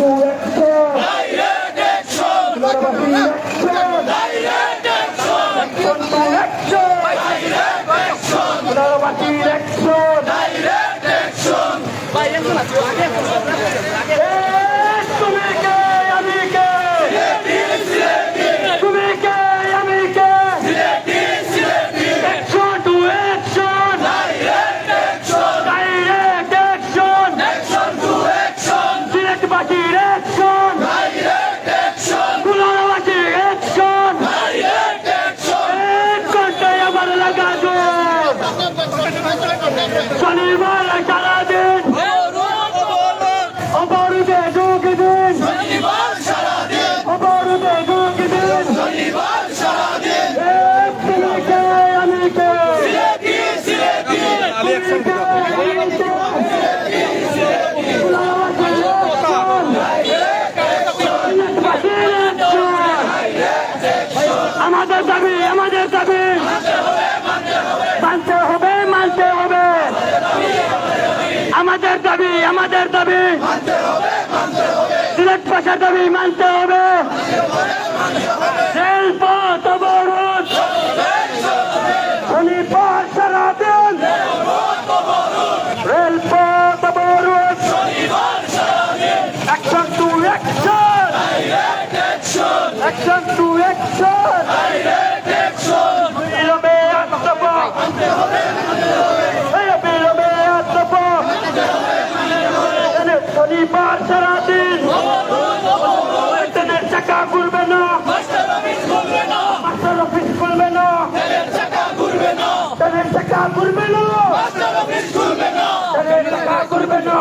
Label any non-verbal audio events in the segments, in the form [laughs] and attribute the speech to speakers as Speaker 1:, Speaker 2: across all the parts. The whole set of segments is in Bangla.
Speaker 1: টু অ্যাকশন পুনর্বাসী অ্যাকশন অ্যাকশন টু অ্যাকশন পুনর্বাসী অ্যাকশন তুমি কে আমি কে তুমি কে আমি কে action to action direct action সিলেটবাসীর action খুলনাবাসীর অ্যাকশন এক ঘন্টায় আমার লাগানো শনিবার সারাদিন অবরুদে যোগ দিন অবরুদে যোগ দিন এক তুমি কে আমি কে তুমি কে আমি কে খুলনাবাসীর অ্যাকশন সিলেটবাসীর অ্যাকশন আমাদের দাবি আমাদের দাবি মানতে হবে মানতে হবে আমাদের দাবি। আমাদের দাবি সিলেট ভাষার দাবি মানতে হবে রেলপথ অবরোধ শনিবার সারাদিন রেলপথ অবরোধ action to action action to action বিলম্বে আত্মপা এই বিলম্বে আত্মপা শনিবার সারাদিন ট্রেনের চাকা ঘুরবে না। মাস্টার অফিস খুলবে না। ট্রেনের চাকা ঘুরবে না। ট্রেনের চাকা ঘুরবে না।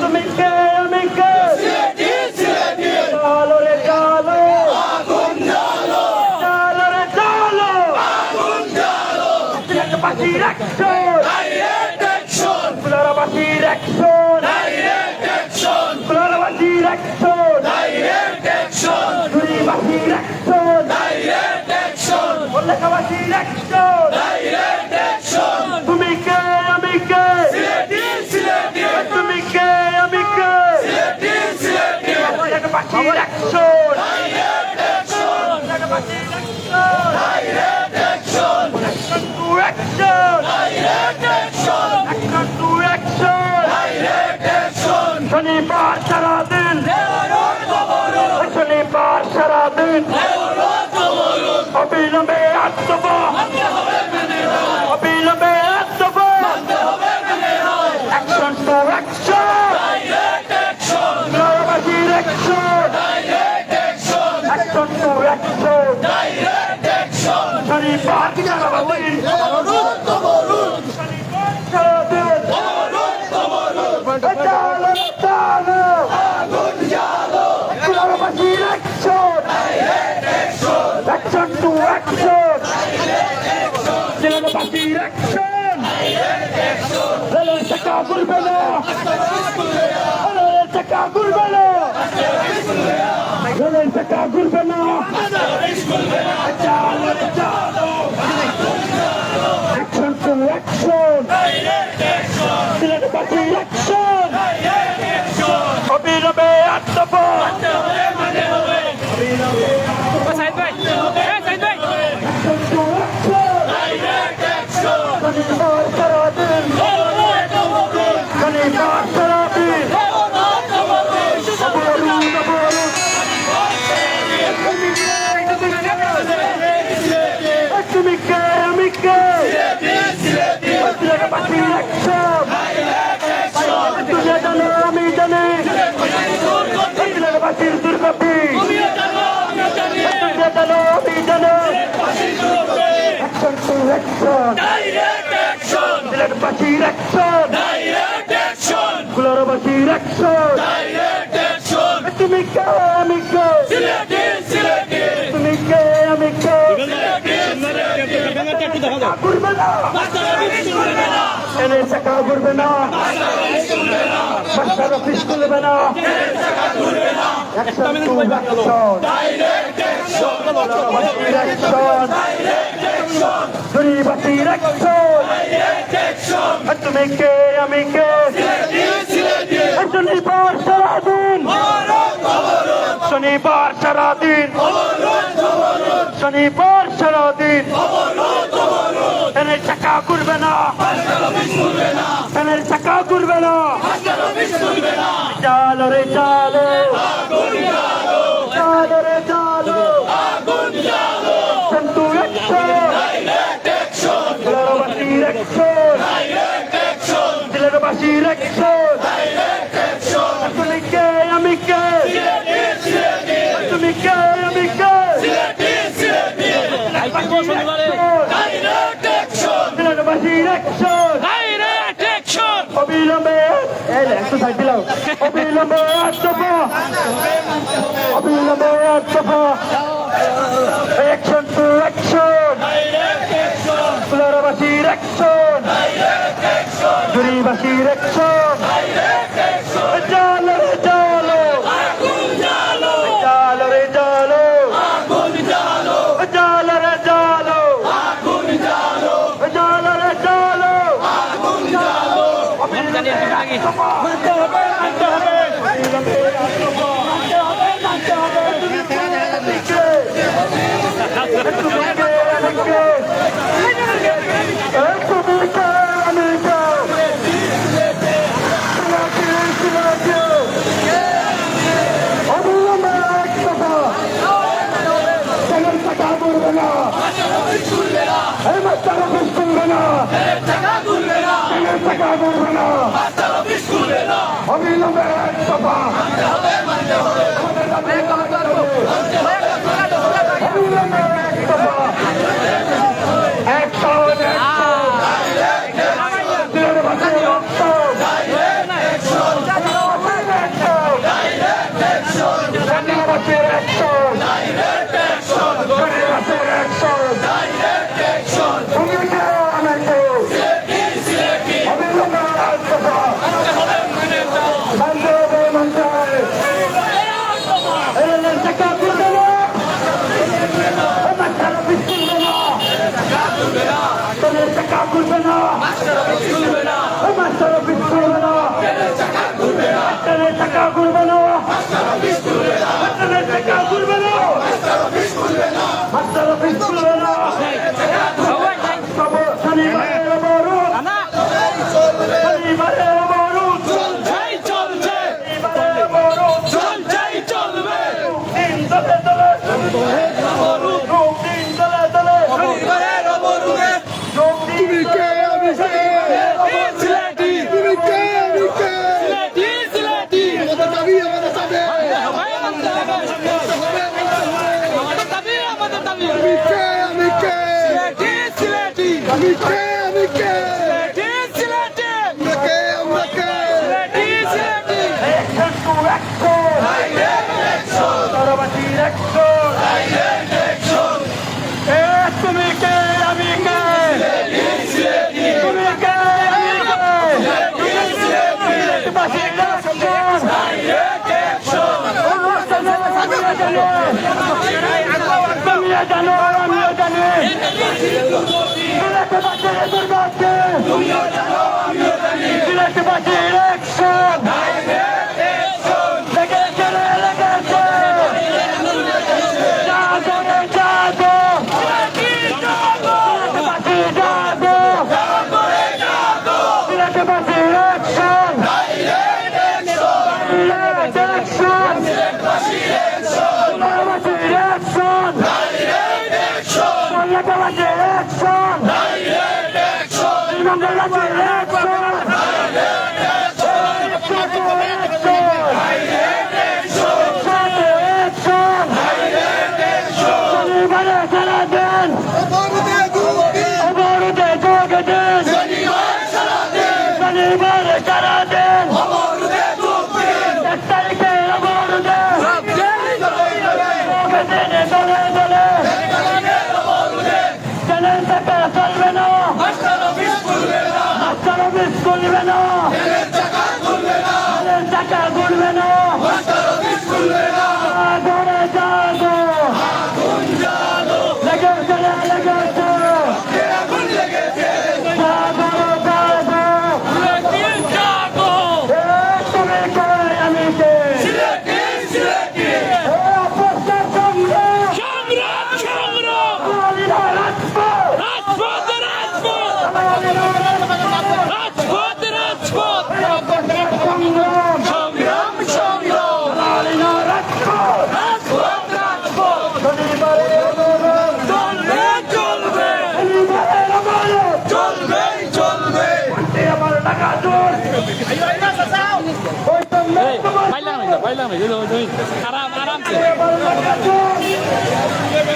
Speaker 1: তুমি কে আমি কে চালো রে চালো চালো রে চালো সিলেটবাসীর অ্যাকশন ফুলারাবাসীর অ্যাকশন ফুলারাবাসীর অ্যাকশন ঝুড়িবাসীর অ্যাকশন মল্লিকাবাসীর অ্যাকশন তুমি কে আমি কে তুমি কে আমি কে ফুলারাবাসীর action ফুলারাবাসীর action action to action action to action শনিবার সারাদিন শনিবার সারাদিন অবিলম্বে Mustafa! রেলের অ্যাকশন টু অ্যাকশন বাসীর অ্যাকশন গুলারবাসীর অ্যাকশন তুমি কে আমি কে তুমি কে আমি কে ঘুরবে না এনে চাকা ঘুরবে না মাস্টার অফিস খুলবে না অ্যাকশন টু অ্যাকশন গরিবাসীর অ্যাকশন তুমি কে আমি কে শনিবার সারাদিন শনিবার সারাদিন শনিবার সারাদিন এনে চাকা করবে না এনে চাকা করবে না চালো রে চালো ধরে চালো। আগুন জ্বালো। কিন্তু একশো
Speaker 2: ডাইরেক্ট অ্যাকশন
Speaker 1: জেলারবাসীর অ্যাকশন জেলারবাসীর অ্যাকশন সবাই দিলাম অবিলম্বে এক দফা অবিলম্বে এক দফা অ্যাকশন টু অ্যাকশন ফুলারাবাসীর অ্যাকশন করবে না অবিলম্বে এক দফা দুনিয়া জানো আমিও জানি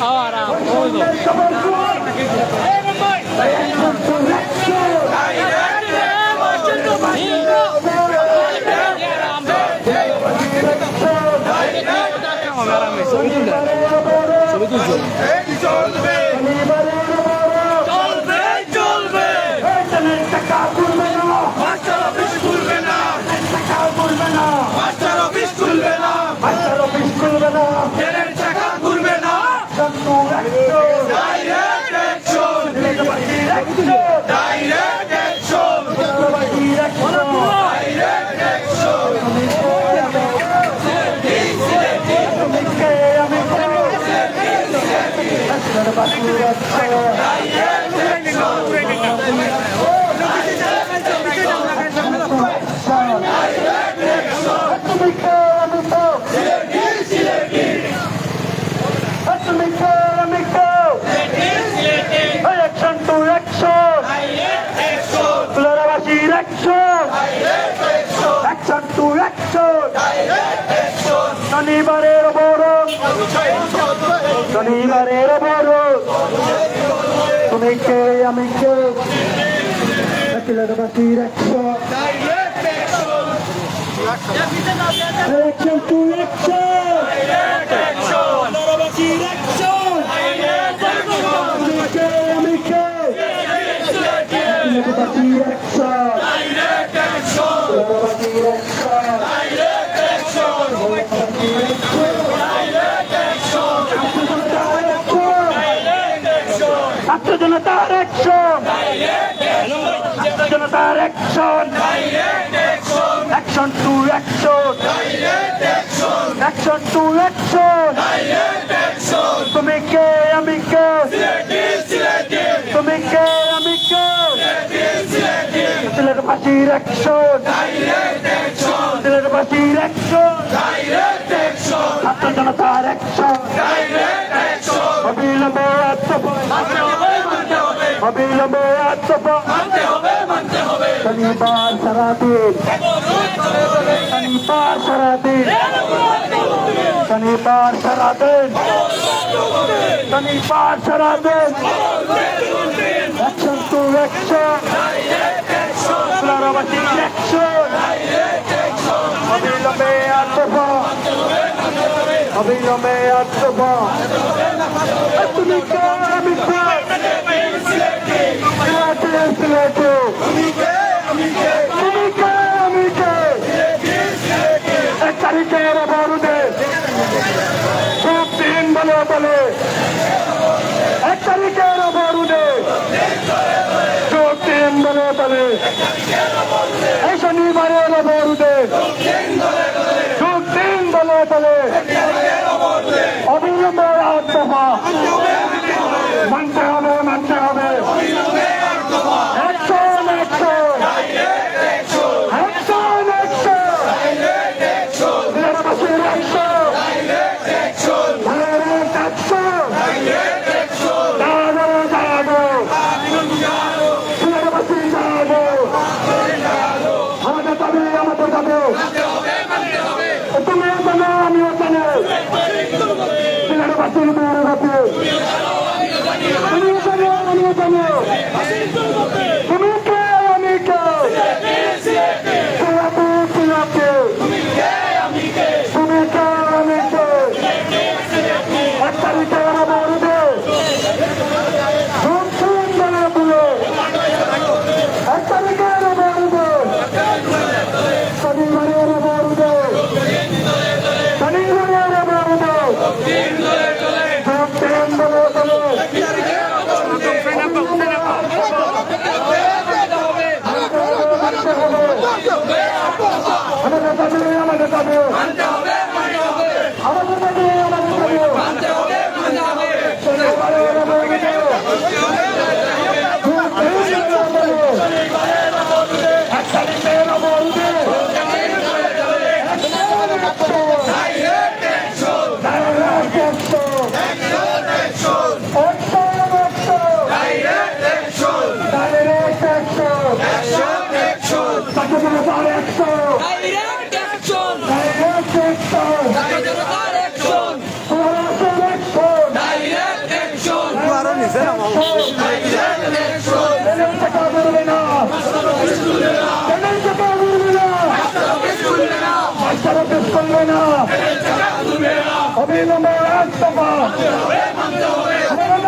Speaker 2: আও আরাম ওই তো
Speaker 1: চলবে চলবে টাকা করবে না
Speaker 3: মাস্টার অফিস খুলবে না
Speaker 1: টাকা করবে না
Speaker 3: মাস্টার অফিস খুলবে না
Speaker 1: করবে না
Speaker 3: ট্রেনের চাকা খুলবে না।
Speaker 1: চন্দ্র একশো
Speaker 3: direct action direct action direct action
Speaker 1: শনিবারের বরণ শনিবারের বরণ তুমি কে আমি কে Florabashir action! Action to action! Florabashir action! তুমি কে আমি কে! জনতার অ্যাকশন জনতার action action to action action to action তুমি কে আমি কে? তুমি কে আমি কে? সিলেট ফাঁসির অ্যাকশন সিলেট ফাঁসির অ্যাকশন ছাত্র জনতার অ্যাকশন অবিলম্বে আত্মপা অবিলম্বে আত্মপা শনিবার সারাদিন শনিবার সারাদিন শনিবার সারাদিন শনিবার সারাদিন অ্যাকশন টু অ্যাকশন ক্লারাবাসী অ্যাকশন অবিলম্বে আত্মপা অবিলম্বে আত্মপা তুমি কে? আমি কে? তারিখের বারুদে সব দিন বলে বলে এক তারিখের বারুদে সব দিন বলে বলে এই শনিবারের বারুদে সব দিন বলে বলে অবিলম্বে আত্মহা সিলেটবাসীর [laughs] মেয়ের দাবি তুমিও জানো আমিও জানো তুমি কে আমি কে সিলেটে সিলেটে তুমি কে আমি কে এক তারিখে ওরা বলবে ধুম ধুম বলে বলে এক তারিখে ওরা বলবে শনিবারে ওরা বলবে শনিবারে ওরা বলবে ধুম দিন ছাত্র জনতার একশো
Speaker 3: ডাইরেক্ট অ্যাকশন
Speaker 1: ডাইরেক্ট একশন
Speaker 3: ছাত্র জনতার অ্যাকশন
Speaker 1: পড়াশোনার action
Speaker 3: direct action direct action
Speaker 1: ট্রেনের চাকা ঘুরবে না ট্রেনের চাকা ঘুরবে না মাস্টার অফিস করবে না অবিলম্বে রাজসভা আমাদের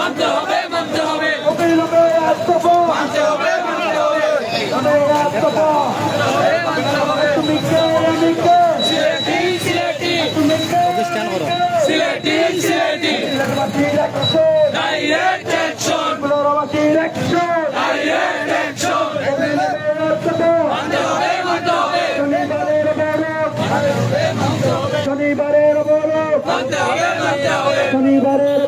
Speaker 3: মানতে হবে মানতে হবে মানতে হবে মানতে হবে
Speaker 1: তুমি কে আমি কে
Speaker 3: সিলেটি সিলেটি
Speaker 1: তুমি কে
Speaker 3: Sylheti Sylheti direct action
Speaker 1: action
Speaker 3: action
Speaker 1: শনিবারের বরফ। শনিবারের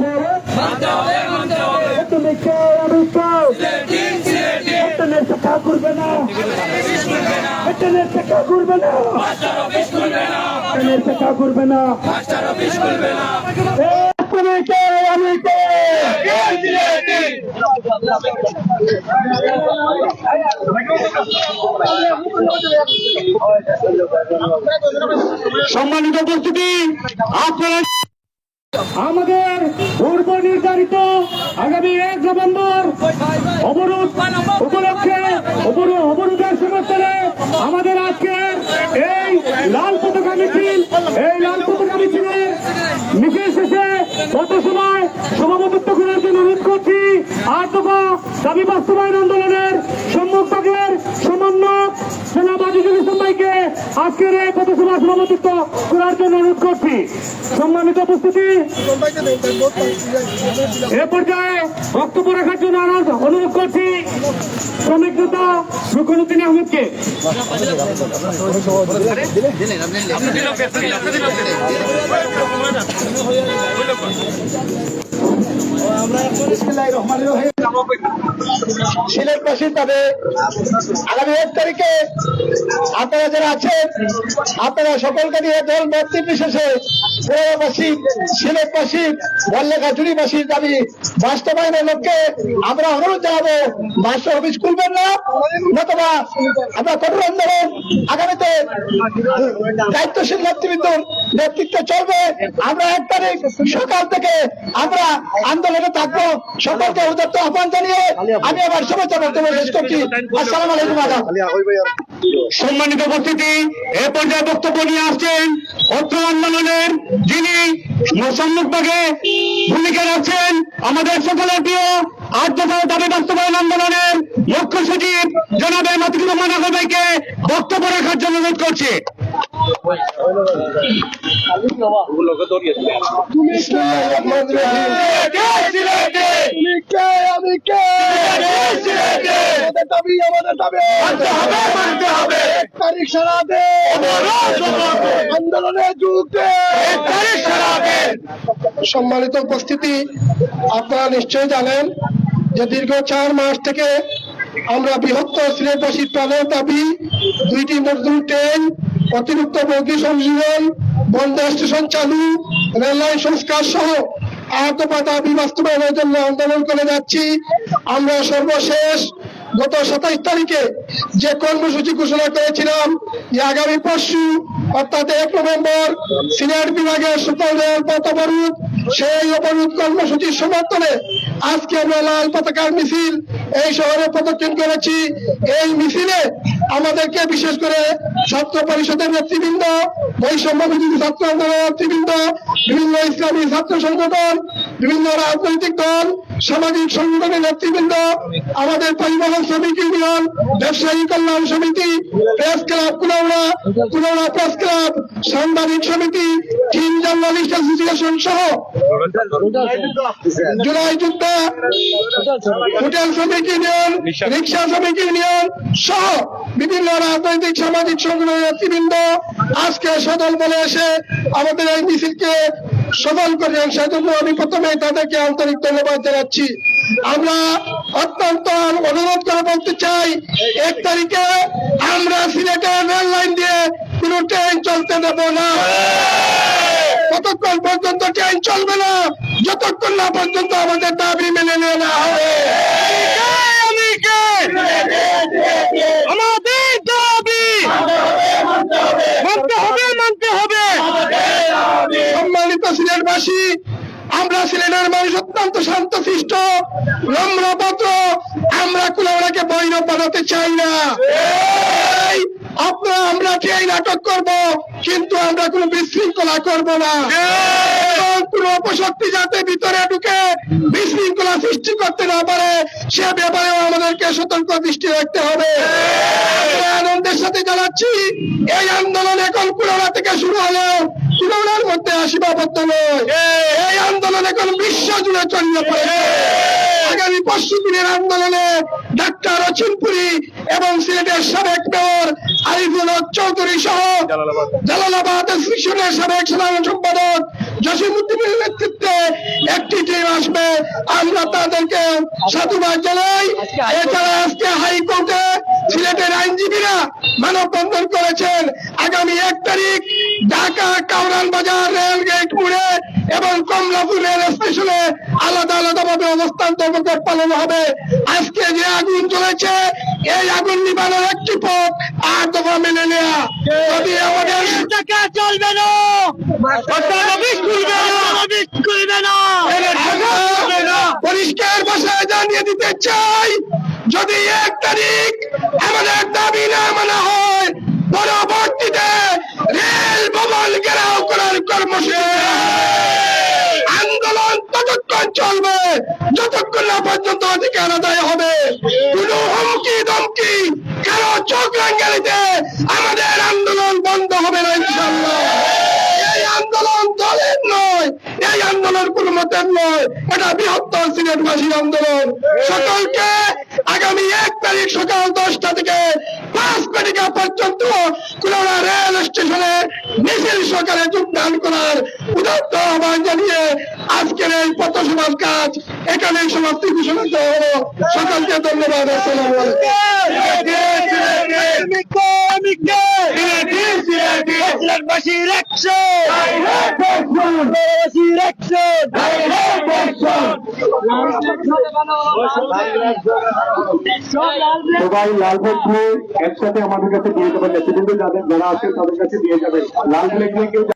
Speaker 3: হবে
Speaker 1: তুমি কে আমি কে
Speaker 3: সিলেটি সিলেটি
Speaker 1: ট্রেনের ঘুরবে না। ট্রেনের চাকা ঘুরবে না।
Speaker 3: মাস্টার অফিস খুলবে না।
Speaker 1: তুমি কে আমি কে
Speaker 3: সিলেটি
Speaker 1: সম্মানিত উপস্থিতি আমাদের পূর্ব নির্ধারিত আগামী এক নভেম্বর অবরোধ উপলক্ষে অবরোধের সমর্থনে আমাদের আজকের এই লাল পতাকা মিছিল এই লাল পতাকা মিছিলের মিছিল শেষে কত সময় সভাপতিত্ব করার জন্য অনুরোধ করছি আর দফা দাবি বাস্তবায়ন আন্দোলনের সম্মুখ ভাগের সমন্বয়ক সেনাবাদী ইসলাম ভাইকে আজকের এই পথসভা সভাপতিত্ব করার জন্য অনুরোধ করছি। সম্মানিত উপস্থিতি। এ পর্যায়ে বক্তব্য রাখার জন্য অনুরোধ করছি শ্রমিক নেতা রুকনুদ্দিন আহমেদকে। সিলেটবাসী তবে আগামী এক তারিখে আপনারা যারা আছেন, আপনারা সকলকে নিয়ে দল মত বিশেষে পুরোবাসী সিলেটবাসী বল্লেখাচুরিবাসীর দাবি বাস্তবায়নের লক্ষ্যে আমরা অনুরোধ জানাব, মাস্টার অফিস খুলবেন না, নতুবা আমরা কঠোর আন্দোলন আগামীতে দায়িত্বশীল নেতৃবৃন্দ নেতৃত্বে চলবে আমরা এক তারিখ সকাল থেকে আমরা আন্দোলনে থাকব। সকলকে উদাত্ত আহ্বান জানিয়ে আমি আমার শুভেচ্ছা বক্তব্য শেষ করছি। আসসালাম আলাইকুম আদাব সম্মানিত উপস্থিতি, এ পর্যায়ে বক্তব্য নিয়ে আসছেন অর্থ আন্দোলনের যিনি সম্মুখভাগে ভূমিকা রাখছেন, আমাদের সকলের প্রিয় আট দফা দাবি বাস্তবায়ন আন্দোলনের মুখ্য সচিব জনাবে মাতৃ রহমান আগর ভাইকে বক্তব্য রাখার জন্য অনুরোধ করছি। সম্মানিত উপস্থিতি, আপনারা নিশ্চয়ই জানেন যে দীর্ঘ চার মাস থেকে আমরা বৃহত্তর সিলেটবাসীর প্রাণের দাবি, দুইটি মজদুর ট্রেন অতিরিক্ত বগি সংযোজন বন্ধ স্টেশন চালু, রেললাইন সংস্কার সহ আহত দাবি বাস্তবায়নের জন্য আন্দোলন করে যাচ্ছি। আমরা সর্বশেষ
Speaker 4: গত সাতাইশ তারিখে যে কর্মসূচি ঘোষণা করেছিলাম, যে আগামী পরশু, অর্থাৎ এক নভেম্বর সিনিয়র বিভাগের সকল রেল পথ অবরোধ, সেই অবরোধ কর্মসূচির সমর্থনে আজকে আমরা লাল পতাকার মিছিল এই শহরে প্রদক্ষিণ করেছি। এই মিছিলে আমাদেরকে বিশেষ করে ছাত্র পরিষদের নেতৃবৃন্দ, বৈষম্য ছাত্র আন্দোলনের নেতৃবৃন্দ, বিভিন্ন ইসলামী ছাত্র সংগঠন, বিভিন্ন রাজনৈতিক দল, সামাজিক সংগঠনের নেতৃবৃন্দ আমাদের পরিবহন শ্রমিক ইউনিয়ন, ব্যবসায়ী কল্যাণ সমিতি, press club Kulaura Kulaura press club, সাংবাদিক সমিতি, টিম জার্নালিস্ট অ্যাসোসিয়েশন সহ জুলাই যোদ্ধা, হোটেল শ্রমিক ইউনিয়ন, রিক্সা শ্রমিক ইউনিয়ন সহ বিভিন্ন রাজনৈতিক, সামাজিক সংগঠনের নেতৃবৃন্দ আজকে সদল বলে এসে আমাদের এই মিছিলকে সফল করেন সেজন্য আমি প্রথমে তাদেরকে আন্তরিক ধন্যবাদ জানাচ্ছি। আমরা অত্যন্ত অনুরোধ করে বলতে চাই এক তারিখে আমরা সিলেটের রেল লাইন দিয়ে কোনো ট্রেন চলতে দেব না। ততক্ষণ পর্যন্ত ট্রেন চলবে না যতক্ষণ না পর্যন্ত আমাদের দাবি মেনে নেওয়া হবে। আমাদের দাবি মানতে হবে মানতে হবে। সম্মানিত সিলেটবাসী আমরা সিলেটের মানুষ অত্যন্ত শান্ত সৃষ্ট নম্র পত্র আমরা ওনাকে বৈরব বানাতে চাই না। আপনারা আমরা সেই নাটক করব কিন্তু আমরা কোনো বিশৃঙ্খলা করব না। কোন কোনো অপশক্তি যাতে ভিতরে ঢুকে বিশৃঙ্খলা সৃষ্টি করতে না পারে, সে ব্যাপারেও আমাদেরকে সতর্ক দৃষ্টি রাখতে হবে। আনন্দের সাথে জানাচ্ছি এই আন্দোলন এখন কুলাউড়া থেকে শুরু হলেও কুলাউড়ার মধ্যে আসিবাবদ্ধ নয়। এই আন্দোলন এখন বিশ্ব জুড়ে ছড়িয়ে পড়েছে। আগামী পরশু দিনের আন্দোলনে ডাক্তার অচিনপুরি এবং সিলেটের সাবেক মেয়র আরিফুল হক চৌধুরী সহ জালালাবাদ অ্যাসোসিয়েশনের সাবেক সাধারণ সম্পাদক জসিমুদ্দিনের নেতৃত্বে একটি টিম আসবে। আমরা তাদেরকে সাধুবাদ জানাই। এছাড়া আজকে হাইকোর্টে সিলেটের আইনজীবীরা মানববন্ধন করেছেন। আগামী এক তারিখ ঢাকা কাউরান বাজার রেল গেট মোড়ে এবং কমলাপুর রেল স্টেশনে আলাদা আলাদা ভাবে অবস্থান ধর্মঘট পালন হবে। আজকে যে আগুন জ্বলেছে এই আগুন নিবানোর একটি পথ আর দফা মেনে নেয়া যদি আমাদের টাকা চলবে না। পরিষ্কার ভাষায় জানিয়ে দিতে চাই যদি এক তারিখ আমাদের দাবি না মানা হয় পরবর্তীতে রেল ভবন ঘেরাও করার কর্মসূচি ততক্ষণ চলবে, যতক্ষণ না পর্যন্ত অধিকার আদায় হবে, কোনো হুমকি দমকি কারও চোখ রাঙ্গালিতে আমাদের আন্দোলন বন্ধ হবে না ইনশাল্লাহ তারিখ পর্যন্ত রেল স্টেশনে সকালে যোগদান করার উদাত্ত আহ্বান জানিয়ে আজকের এই পথসভার কাজ এখানে সমাপ্তি ঘোষণা করা। হলো সকলকে ধন্যবাদ আসসালামু
Speaker 5: সবাই লাল ভোট নিয়ে একসাথে আমাদের কাছে দিয়ে যাবেন। নেতৃবৃন্দ যাদের যারা আছে তাদের কাছে দিয়ে যাবেন। লাল কেউ